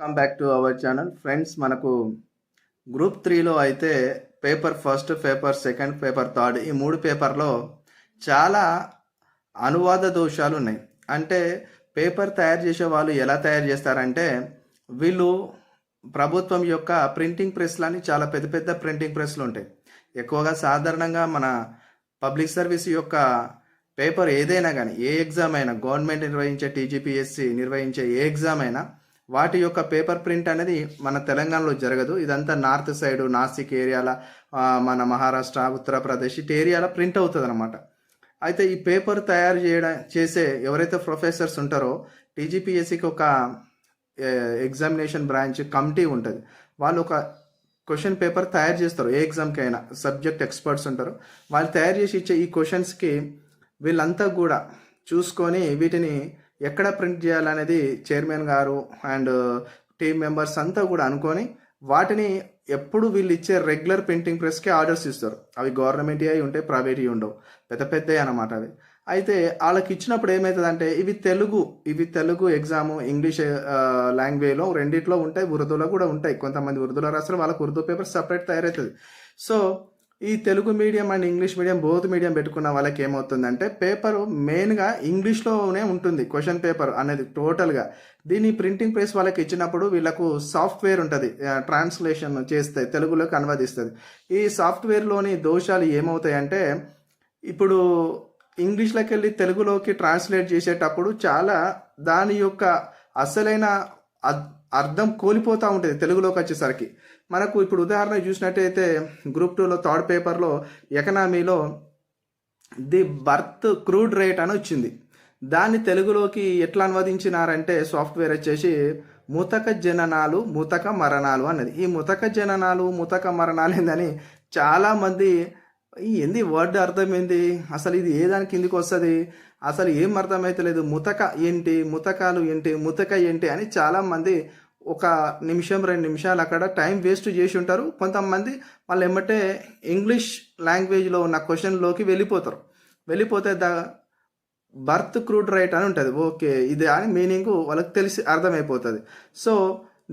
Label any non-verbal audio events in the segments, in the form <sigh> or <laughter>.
Come back to our channel friends మనకు group త్రీలో అయితే paper first paper second paper third ఈ మూడు పేపర్లో చాలా అనువాద దోషాలు ఉన్నాయి. అంటే పేపర్ తయారు చేసే వాళ్ళు ఎలా తయారు చేస్తారంటే వీళ్ళు ప్రభుత్వం యొక్క ప్రింటింగ్ ప్రెస్లని చాలా పెద్ద పెద్ద ప్రింటింగ్ ప్రెస్లు ఉంటాయి. ఎక్కువగా సాధారణంగా మన పబ్లిక్ సర్వీస్ యొక్క పేపర్ ఏదైనా కానీ ఏ ఎగ్జామ్ అయినా గవర్నమెంట్ నిర్వహించే టీజీపీఎస్సి నిర్వహించే ఏ ఎగ్జామ్ అయినా వాటి యొక్క పేపర్ ప్రింట్ అనేది మన తెలంగాణలో జరగదు. ఇదంతా నార్త్ సైడ్ నాసిక్ ఏరియాల మన మహారాష్ట్ర ఉత్తరప్రదేశ్ ఇటు ఏరియాలో ప్రింట్ అవుతుంది అనమాట అయితే ఈ పేపర్ తయారు చేయడం చేసే ఎవరైతే ప్రొఫెసర్స్ ఉంటారో టీజీపీఎస్సికి ఒక ఎగ్జామినేషన్ బ్రాంచ్ కమిటీ ఉంటుంది. వాళ్ళు ఒక క్వశ్చన్ పేపర్ తయారు చేస్తారు. ఏ ఎగ్జామ్కి అయినా సబ్జెక్ట్ ఎక్స్పర్ట్స్ ఉంటారు. వాళ్ళు తయారు చేసి ఇచ్చే ఈ క్వశ్చన్స్కి వీళ్ళంతా కూడా చూసుకొని వీటిని ఎక్కడ ప్రింట్ చేయాలనేది చైర్మన్ గారు అండ్ టీమ్ మెంబర్స్ అంతా కూడా అనుకొని వాటిని ఎప్పుడు వీళ్ళు ఇచ్చే రెగ్యులర్ ప్రింటింగ్ ప్రెస్కే ఆర్డర్స్ ఇస్తారు. అవి గవర్నమెంట్ అయి ఉంటాయి ప్రైవేట్ ఉండవు. పెద్ద పెద్దవి అన్నమాట అవి. అయితే వాళ్ళకి ఇచ్చినప్పుడు ఏమవుతుందంటే ఇవి తెలుగు ఇవి తెలుగు ఎగ్జాము ఇంగ్లీష్ లాంగ్వేజ్లో రెండిట్లో ఉంటాయి ఉర్దూలో కూడా ఉంటాయి. కొంతమంది ఉర్దూలో రాస్తారు వాళ్ళకి ఉర్దూ పేపర్ సపరేట్ తయారవుతుంది. సో ఈ Telugu medium and English medium both medium పెట్టుకున్న వాళ్ళకి ఏమవుతుందంటే పేపర్ మెయిన్గా ఇంగ్లీష్లోనే ఉంటుంది క్వశ్చన్ పేపర్ అనేది టోటల్గా దీన్ని ప్రింటింగ్ ప్రెస్ వాళ్ళకి ఇచ్చినప్పుడు వీళ్ళకు సాఫ్ట్వేర్ ఉంటుంది ట్రాన్స్లేషన్ చేస్తే తెలుగులోకి అనువదిస్తుంది. ఈ సాఫ్ట్వేర్లోని దోషాలు ఏమవుతాయంటే ఇప్పుడు ఇంగ్లీష్లోకి వెళ్ళి తెలుగులోకి ట్రాన్స్లేట్ చేసేటప్పుడు చాలా దాని యొక్క అసలైన అర్థం కోల్పోతూ ఉంటుంది తెలుగులోకి వచ్చేసరికి. మనకు ఇప్పుడు ఉదాహరణ చూసినట్టయితే గ్రూప్ టూలో థర్డ్ పేపర్లో ఎకనామీలో ది బర్త్ క్రూడ్ రేట్ అని వచ్చింది. దాన్ని తెలుగులోకి ఎట్లా అనువదించినారంటే సాఫ్ట్వేర్ వచ్చేసి ముతక జననాలు ముతక మరణాలు అన్నది. ఈ ముతక జననాలు ముతక మరణాలు ఏందని చాలామంది ఏంది వర్డ్ అర్థమైంది అసలు ఇది ఏ దాని కిందికి వస్తుంది? అసలు ఏం అర్థమైతలేదు? ముతక ఏంటి? ముతకాలు ఏంటి? ముతక ఏంటి? అని చాలామంది ఒక నిమిషం రెండు నిమిషాలు అక్కడ టైం వేస్ట్ చేసి ఉంటారు. కొంతమంది వాళ్ళు ఏమంటే ఇంగ్లీష్ లాంగ్వేజ్లో ఉన్న క్వశ్చన్లోకి వెళ్ళిపోతారు. వెళ్ళిపోతే ద బర్త్ క్రూడ్ రైట్ అని ఉంటుంది. ఓకే ఇది అని మీనింగ్ వాళ్ళకి తెలిసి అర్థమైపోతుంది. సో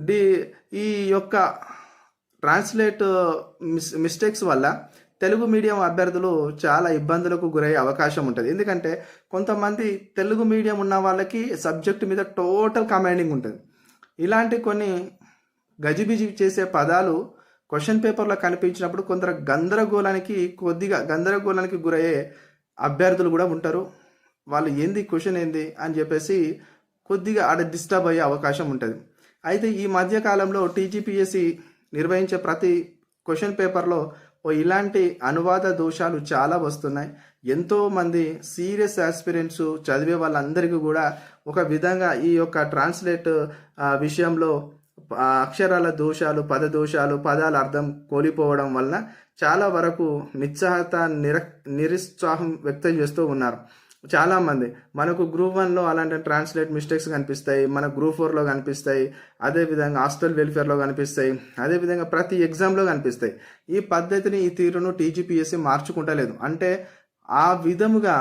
డి ఈ యొక్క ట్రాన్స్లేట్ మిస్ మిస్టేక్స్ వల్ల తెలుగు మీడియం అభ్యర్థులు చాలా ఇబ్బందులకు గురయ్యే అవకాశం ఉంటుంది. ఎందుకంటే కొంతమంది తెలుగు మీడియం ఉన్న వాళ్ళకి సబ్జెక్ట్ మీద టోటల్ కమాండింగ్ ఉంటుంది. ఇలాంటి కొన్ని గజిబిజి చేసే పదాలు క్వశ్చన్ పేపర్లో కనిపించినప్పుడు కొందరు గందరగోళానికి కొద్దిగా గందరగోళానికి గురయ్యే అభ్యర్థులు కూడా ఉంటారు. వాళ్ళు ఏంది క్వశ్చన్ ఏంది అని చెప్పేసి కొద్దిగా ఆడ డిస్టర్బ్ అయ్యే అవకాశం ఉంటుంది. అయితే ఈ మధ్య కాలంలో టీజీపీఎస్సి నిర్వహించే ప్రతి క్వశ్చన్ పేపర్లో ఓ ఇలాంటి అనువాద దోషాలు చాలా వస్తున్నాయి. ఎంతోమంది సీరియస్ ఆస్పిరెంట్స్ చదివే వాళ్ళందరికీ కూడా ఒక విధంగా ఈ యొక్క ట్రాన్స్లేట్ విషయంలో అక్షరాల దోషాలు పద దోషాలు పదాల అర్థం కోల్పోవడం వలన చాలా వరకు నిత్సాహత నిర నిరుత్సాహం వ్యక్తం చేస్తూ ఉన్నారు. చాలామంది మనకు గ్రూప్ వన్లో అలాంటి ట్రాన్స్లేట్ మిస్టేక్స్ కనిపిస్తాయి. మన గ్రూప్ ఫోర్లో కనిపిస్తాయి. అదేవిధంగా హాస్టల్ వెల్ఫేర్లో కనిపిస్తాయి. అదేవిధంగా ప్రతి ఎగ్జామ్లో కనిపిస్తాయి. ఈ పద్ధతిని ఈ తీరును టీజీపీఎస్సీ మార్చుకుంటలేదు. అంటే ఆ విధముగా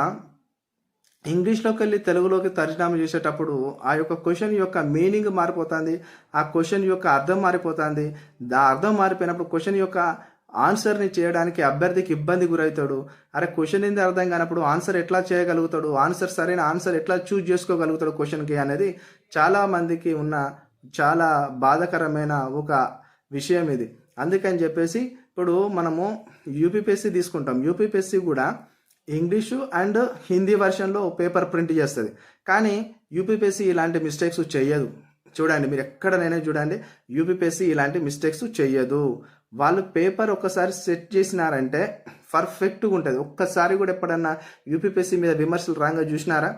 ఇంగ్లీష్లోకి వెళ్ళి తెలుగులోకి తర్జుమా చేసేటప్పుడు ఆ యొక్క క్వశ్చన్ యొక్క మీనింగ్ మారిపోతుంది ఆ క్వశ్చన్ యొక్క అర్థం మారిపోతుంది. దా అర్థం మారిపోయినప్పుడు క్వశ్చన్ యొక్క ఆన్సర్ని చేయడానికి అభ్యర్థికి ఇబ్బంది గురవుతాడు. అరే క్వశ్చన్ ఏంది అర్థం కానప్పుడు ఆన్సర్ ఎట్లా చేయగలుగుతాడు? ఆన్సర్ సరైన ఆన్సర్ ఎట్లా చూజ్ చేసుకోగలుగుతాడు క్వశ్చన్కి అనేది చాలా మందికి ఉన్న చాలా బాధాకరమైన ఒక విషయం ఇది. అందుకని చెప్పేసి ఇప్పుడు మనము యూపీపీఎస్సీ తీసుకుంటాం. యూపీపీఎస్సీ కూడా ఇంగ్లీషు అండ్ హిందీ వర్షన్లో పేపర్ ప్రింట్ చేస్తుంది. కానీ యూపీపీఎస్సీ ఇలాంటి మిస్టేక్స్ చేయదు చూడండి మీరు ఎక్కడనైనా చూడండి యూపీపీఎస్సీ ఇలాంటి మిస్టేక్స్ చేయదు వాళ్ళు పేపర్ ఒక్కసారి సెట్ చేసినారంటే పర్ఫెక్ట్గా ఉంటుంది. ఒక్కసారి కూడా ఎప్పుడన్నా యూపీపీఎస్సీ మీద విమర్శలు రాగా చూసినారా?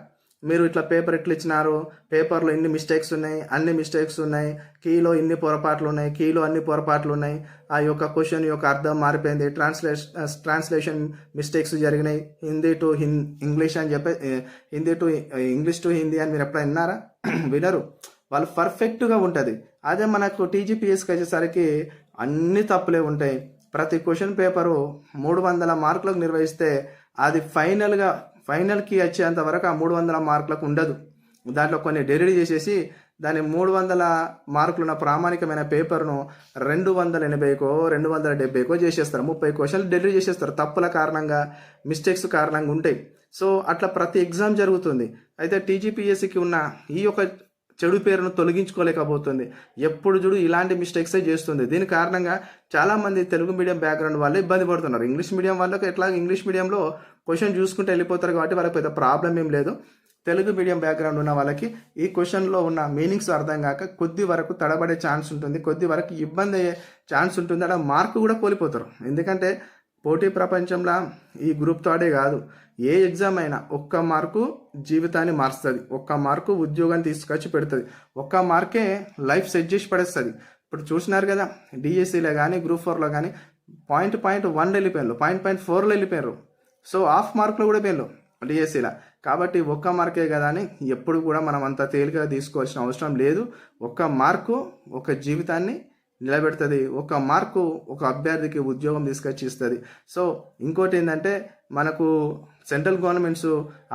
మీరు ఇట్లా పేపర్ ఎట్లా ఇచ్చినారు? పేపర్లో ఇన్ని మిస్టేక్స్ ఉన్నాయి అన్ని మిస్టేక్స్ ఉన్నాయి కీలో ఇన్ని పొరపాట్లు ఉన్నాయి కీలో అన్ని పొరపాట్లు ఉన్నాయి. ఆ యొక్క క్వశ్చన్ యొక్క అర్థం మారిపోయింది. ట్రాన్స్లేషన్ ట్రాన్స్లేషన్ మిస్టేక్స్ జరిగినాయి. హిందీ టు హిన్ ఇంగ్లీష్ అని చెప్పి Hindi to English to Hindi అని మీరు ఎప్పుడైనా విన్నారా? <clears throat> వినరు. వాళ్ళు పర్ఫెక్ట్గా ఉంటుంది. అదే మనకు టీజీపీఎస్కి వచ్చేసరికి అన్ని తప్పులే ఉంటాయి. ప్రతి క్వశ్చన్ పేపరు మూడు వందల మార్కులకు నిర్వహిస్తే అది ఫైనల్గా ఫైనల్కి వచ్చేంత వరకు ఆ మూడు వందల మార్కులకు ఉండదు. దాంట్లో కొన్ని డెరిడ్ చేసేసి దాని మూడు వందల మార్కులున్న ప్రామాణికమైన పేపర్ను రెండు వందల ఎనభైకో రెండు వందల డెబ్బైకో చేసేస్తారు. ముప్పై క్వశ్చన్లు డెలివరీ చేసేస్తారు. తప్పుల కారణంగా మిస్టేక్స్ కారణంగా ఉంటాయి. సో అట్లా ప్రతి ఎగ్జామ్ జరుగుతుంది. అయితే టీజీపీఎస్సికి ఉన్న ఈ యొక్క చెడు పేరును తొలగించుకోలేకపోతుంది. ఎప్పుడు చూడు ఇలాంటి మిస్టేక్సే చేస్తుంది. దీని కారణంగా చాలామంది తెలుగు మీడియం బ్యాక్గ్రౌండ్ వాళ్ళు ఇబ్బంది పడుతున్నారు. ఇంగ్లీష్ మీడియం వాళ్ళకి ఎట్లా? ఇంగ్లీష్ మీడియంలో క్వశ్చన్ చూసుకుంటే వెళ్ళిపోతారు కాబట్టి వాళ్ళకి పెద్ద ప్రాబ్లం ఏం లేదు. తెలుగు మీడియం బ్యాక్గ్రౌండ్ ఉన్న వాళ్ళకి ఈ క్వశ్చన్లో ఉన్న మీనింగ్స్ అర్థం కాక కొద్ది వరకు తడబడే ఛాన్స్ ఉంటుంది. కొద్ది వరకు ఇబ్బంది అయ్యే ఛాన్స్ ఉంటుంది. అలా మార్కు కూడా కోల్పోతారు. ఎందుకంటే పోటీ ప్రపంచంలో ఈ గ్రూప్ థర్డే కాదు. ఏ ఎగ్జామ్ అయినా ఒక్క మార్కు జీవితాన్ని మారుస్తుంది. ఒక్క మార్కు ఉద్యోగాన్ని తీసుకొచ్చి పెడుతుంది. ఒక్క మార్కే లైఫ్ సెట్ చేసి పడేస్తుంది. ఇప్పుడు చూసినారు కదా డిఎస్సిలో కానీ గ్రూప్ ఫోర్లో కానీ పాయింట్ పాయింట్ వన్ వెళ్ళిపోయారు పాయింట్ పాయింట్ ఫోర్లో వెళ్ళిపోయారు సో హాఫ్ మార్కులు కూడా పోయారు డిఎస్సిలో. కాబట్టి ఒక్క మార్కే కదా అని ఎప్పుడు కూడా మనం అంత తేలికగా తీసుకోవాల్సిన అవసరం లేదు. ఒక్క మార్కు ఒక జీవితాన్ని నిలబెడుతుంది. ఒక మార్కు ఒక అభ్యర్థికి ఉద్యోగం తీసుకొచ్చి ఇస్తుంది సో ఇంకోటి ఏంటంటే మనకు సెంట్రల్ గవర్నమెంట్స్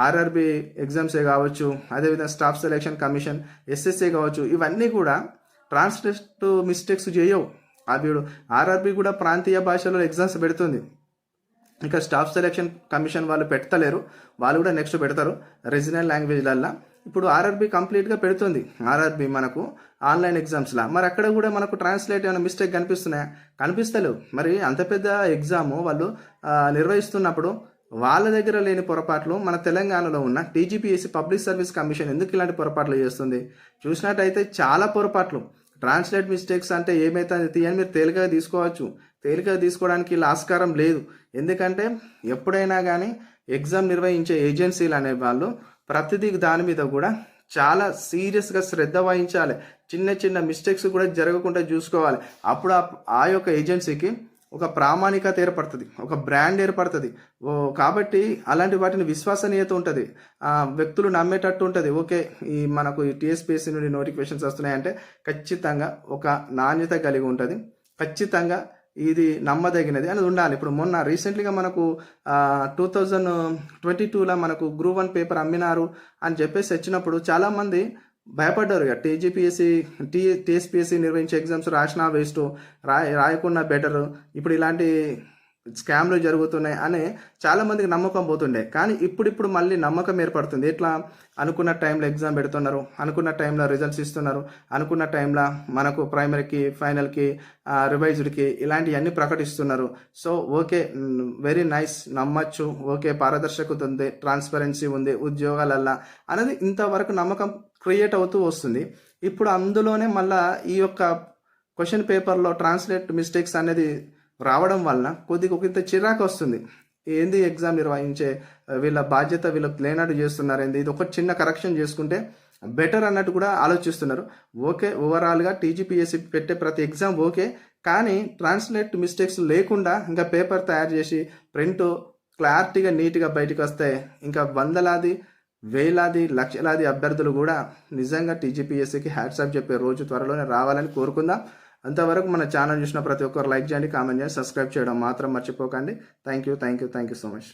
ఆర్ఆర్బి ఎగ్జామ్సే కావచ్చు అదేవిధంగా స్టాఫ్ సెలెక్షన్ కమిషన్ ఎస్ఎస్ఏ కావచ్చు ఇవన్నీ కూడా ట్రాన్స్లేట్ మిస్టేక్స్ చేయవు. అవి ఆర్ఆర్బి కూడా ప్రాంతీయ భాషలో ఎగ్జామ్స్ పెడుతుంది. ఇంకా స్టాఫ్ సెలెక్షన్ కమిషన్ వాళ్ళు పెట్టలేరు వాళ్ళు కూడా నెక్స్ట్ పెడతారు. రీజనల్ లాంగ్వేజ్లల్లో ఇప్పుడు ఆర్ఆర్బి కంప్లీట్గా పెడుతుంది. ఆర్ఆర్బి మనకు ఆన్లైన్ ఎగ్జామ్స్లా మరి అక్కడ కూడా మనకు ట్రాన్స్లేట్ ఏమైనా మిస్టేక్ కనిపిస్తున్నాయా? కనిపిస్తలేవు. మరి అంత పెద్ద ఎగ్జాము వాళ్ళు నిర్వహిస్తున్నప్పుడు వాళ్ళ దగ్గర లేని పొరపాట్లు మన తెలంగాణలో ఉన్న టీజీపీఎస్సీ పబ్లిక్ సర్వీస్ కమిషన్ ఎందుకు ఇలాంటి పొరపాట్లు చేస్తుంది? చూసినట్టయితే చాలా పొరపాట్లు. ట్రాన్స్లేట్ మిస్టేక్స్ అంటే ఏమైతే తీయని మీరు తేలికగా తీసుకోవచ్చు. తేలికగా తీసుకోవడానికి ఇలా ఆస్కారం లేదు. ఎందుకంటే ఎప్పుడైనా కానీ ఎగ్జామ్ నిర్వహించే ఏజెన్సీలు అనే వాళ్ళు ప్రతిదీ దాని మీద కూడా చాలా సీరియస్గా శ్రద్ధ వహించాలి. చిన్న చిన్న మిస్టేక్స్ కూడా జరగకుండా చూసుకోవాలి. అప్పుడు ఆ- యొక్క ఏజెన్సీకి ఒక ప్రామాణికత ఏర్పడుతుంది. ఒక బ్రాండ్ ఏర్పడుతుంది. ఓ కాబట్టి అలాంటి వాటిని విశ్వసనీయత ఉంటుంది. ఆ, వ్యక్తులు నమ్మేటట్టు ఉంటుంది. ఓకే ఈ మనకు ఈ టీఎస్పీఎస్సీ నుండి నోటిఫికేషన్స్ వస్తున్నాయంటే ఖచ్చితంగా ఒక నాణ్యత కలిగి ఉంటుంది. ఖచ్చితంగా ఇది నమ్మదగినది అనేది ఉండాలి. ఇప్పుడు మొన్న రీసెంట్లీగా మనకు టూ థౌజండ్ ట్వంటీ టూలో మనకు గ్రూప్ వన్ పేపర్ అమ్మినారు అని చెప్పేసి వచ్చినప్పుడు చాలామంది భయపడ్డారు. ఇక టీజీపీఎస్సీ టీ టీఎస్పీఎస్సీ నిర్వహించే ఎగ్జామ్స్ రాసినా వేస్ట్ రాయ రాయకుండా బెటర్ ఇప్పుడు ఇలాంటి స్కామ్లు జరుగుతున్నాయి అని చాలామందికి నమ్మకం పోతుండే. కానీ ఇప్పుడిప్పుడు మళ్ళీ నమ్మకం ఏర్పడుతుంది. ఎట్లా? అనుకున్న టైంలో ఎగ్జామ్ పెడుతున్నారు. అనుకున్న టైంలో రిజల్ట్స్ ఇస్తున్నారు. అనుకున్న టైంలో మనకు ప్రైమరీకి ఫైనల్కి రివైజ్డ్కి ఇలాంటివన్నీ ప్రకటిస్తున్నారు. సో ఓకే వెరీ నైస్ నమ్మచ్చు. ఓకే పారదర్శకత ఉంది ట్రాన్స్పరెన్సీ ఉంది ఉద్యోగాలల్లా అనేది ఇంతవరకు నమ్మకం క్రియేట్ అవుతూ వస్తుంది. ఇప్పుడు అందులోనే మళ్ళా ఈ యొక్క క్వశ్చన్ పేపర్లో ట్రాన్స్లేట్ మిస్టేక్స్ అనేది రావడం వలన కొద్దిగా ఒకంత చిరాకు వస్తుంది. ఏంది ఎగ్జామ్ నిర్వహించే వీళ్ళ బాధ్యత వీళ్ళకి లేనట్టు చేస్తున్నారు ఏంది? ఇది ఒక చిన్న కరెక్షన్ చేసుకుంటే బెటర్ అన్నట్టు కూడా ఆలోచిస్తున్నారు. ఓకే ఓవరాల్గా టీజీపీఎస్సీ పెట్టే ప్రతి ఎగ్జామ్ ఓకే కానీ ట్రాన్స్లేట్ మిస్టేక్స్ లేకుండా ఇంకా పేపర్ తయారు చేసి ప్రింట్ క్లారిటీగా నీట్గా బయటకు వస్తే ఇంకా వందలాది వేలాది లక్షలాది అభ్యర్థులు కూడా నిజంగా టీజీపీఎస్సీకి హ్యాట్సాప్ చెప్పే రోజు త్వరలోనే రావాలని కోరుకుందాం. అంతవరకు మన ఛానల్ చూసిన ప్రతి ఒక్కరు లైక్ చేయండి కామెంట్ చేయండి సబ్స్క్రైబ్ చేయడం మాత్రం మర్చిపోకండి. Thank you thank you thank you so much